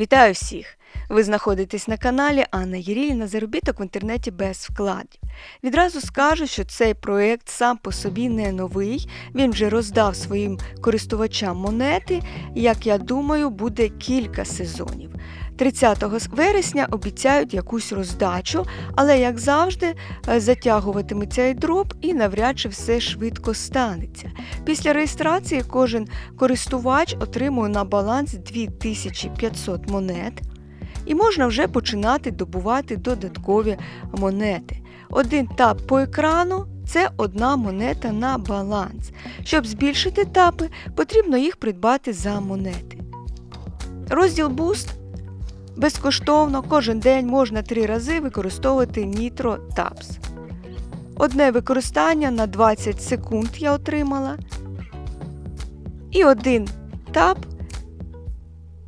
Вітаю всіх! Ви знаходитесь на каналі Анна Єрільна Заробіток в інтернеті без вкладів. Відразу скажу, що цей проєкт сам по собі не новий. Він вже роздав своїм користувачам монети. Як я думаю, буде кілька сезонів. 30 вересня обіцяють якусь роздачу, але, як завжди, е, затягуватиме цей дроб і навряд чи все швидко станеться. Після реєстрації кожен користувач отримує на баланс 2500 монет. І можна вже починати добувати додаткові монети. Один тап по екрану це одна монета на баланс. Щоб збільшити тапи, потрібно їх придбати за монети. Розділ Boost безкоштовно кожен день можна три рази використовувати Nitro Tabs. Одне використання на 20 секунд я отримала. І один тап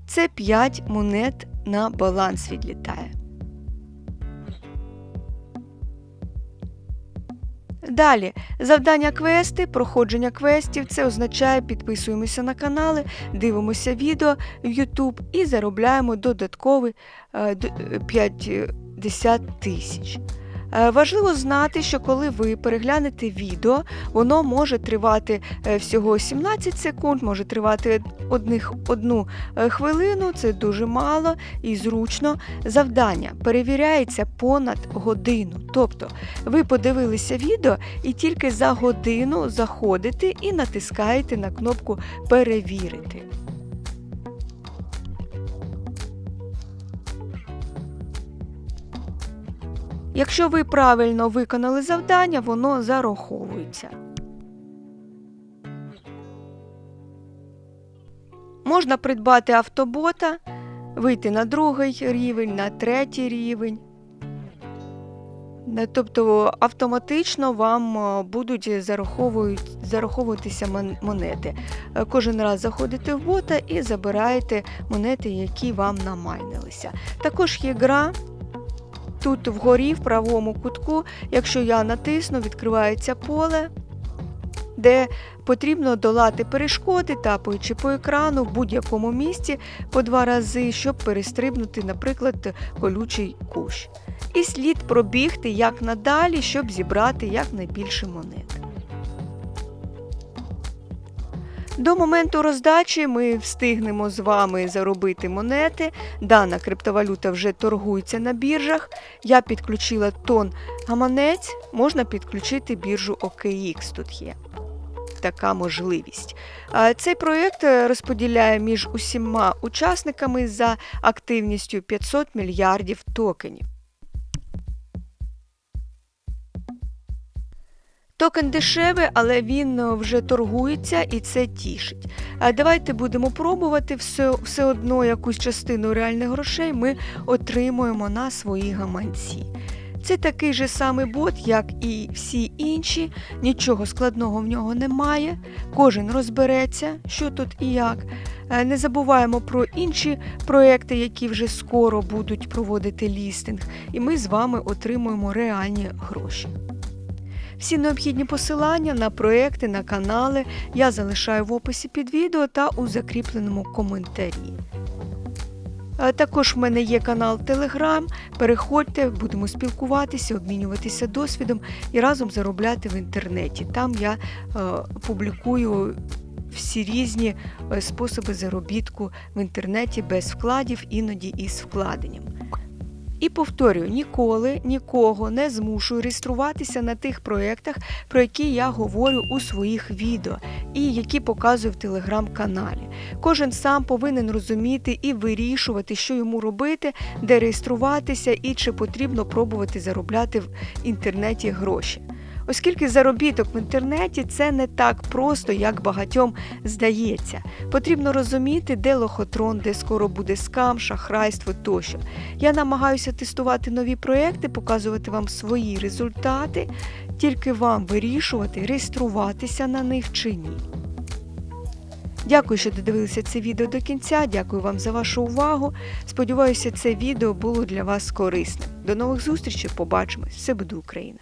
це 5 монет на баланс відлітає. Далі, завдання квести, проходження квестів. Це означає, підписуємося на канали, дивимося відео в YouTube і заробляємо додаткові е, д- е, 50 тисяч. Е, Важливо знати, що коли ви переглянете відео, воно може тривати е, всього 17 секунд, може тривати одних, одну е, хвилину, це дуже мало і зручно. Завдання перевіряється понад годину. Тобто ви подивилися відео і тільки за годину заходите і натискаєте на кнопку Перевірити. Якщо ви правильно виконали завдання, воно зараховується. Можна придбати автобота, вийти на другий рівень, на третій рівень. Е, Тобто автоматично вам е, будуть зараховуватися монети. Е, Кожен раз заходите в бота і забираєте монети, які вам намайнилися. Також є гра. Тут вгорі, в правому кутку, якщо я натисну, відкривається поле, де потрібно долати перешкоди, тапаючи по екрану в будь-якому місці по два рази, щоб перестрибнути, наприклад, колючий кущ. І слід пробігти як надалі, щоб зібрати якнайбільше монет. До моменту роздачі ми встигнемо з вами заробити монети. Дана криптовалюта вже торгується на біржах. Я підключила тон гаманець, можна підключити біржу OKX. Тут є така можливість. Цей проєкт розподіляє між усіма учасниками за активністю 500 мільярдів токенів. Токен дешевий, але він е, вже торгується і це тішить. Давайте будемо пробувати все, все одно якусь частину реальних грошей ми отримуємо на свої гаманці. Це такий же самий бот, як і всі інші, нічого складного в нього немає. Кожен розбереться, що тут і як. Е, Не забуваємо про інші проекти, які вже скоро будуть проводити лістинг, і ми з вами отримуємо реальні гроші. Всі необхідні посилання на проекти, на канали я залишаю в описі під відео та у закріпленому коментарі. Також в мене є канал Telegram. Переходьте, будемо спілкуватися, обмінюватися досвідом і разом заробляти в інтернеті. Там я е, публікую всі різні е, способи заробітку в інтернеті без вкладів, іноді із вкладенням. І повторюю, ніколи нікого не змушую реєструватися на тих проєктах, про які я говорю у своїх відео і які показую в телеграм-каналі. Кожен сам повинен розуміти і вирішувати, що йому робити, де реєструватися і чи потрібно пробувати заробляти в інтернеті гроші. Оскільки заробіток в інтернеті це не так просто, як багатьом здається. Потрібно розуміти, де лохотрон, де скоро буде скам, шахрайство тощо. Я намагаюся тестувати нові проекти, показувати вам свої результати, тільки вам вирішувати, реєструватися на них чи ні. Дякую, що додивилися це відео до кінця. Дякую вам за вашу увагу. Сподіваюся, це відео було для вас корисним. До нових зустрічей, побачимось! Все буде Україна!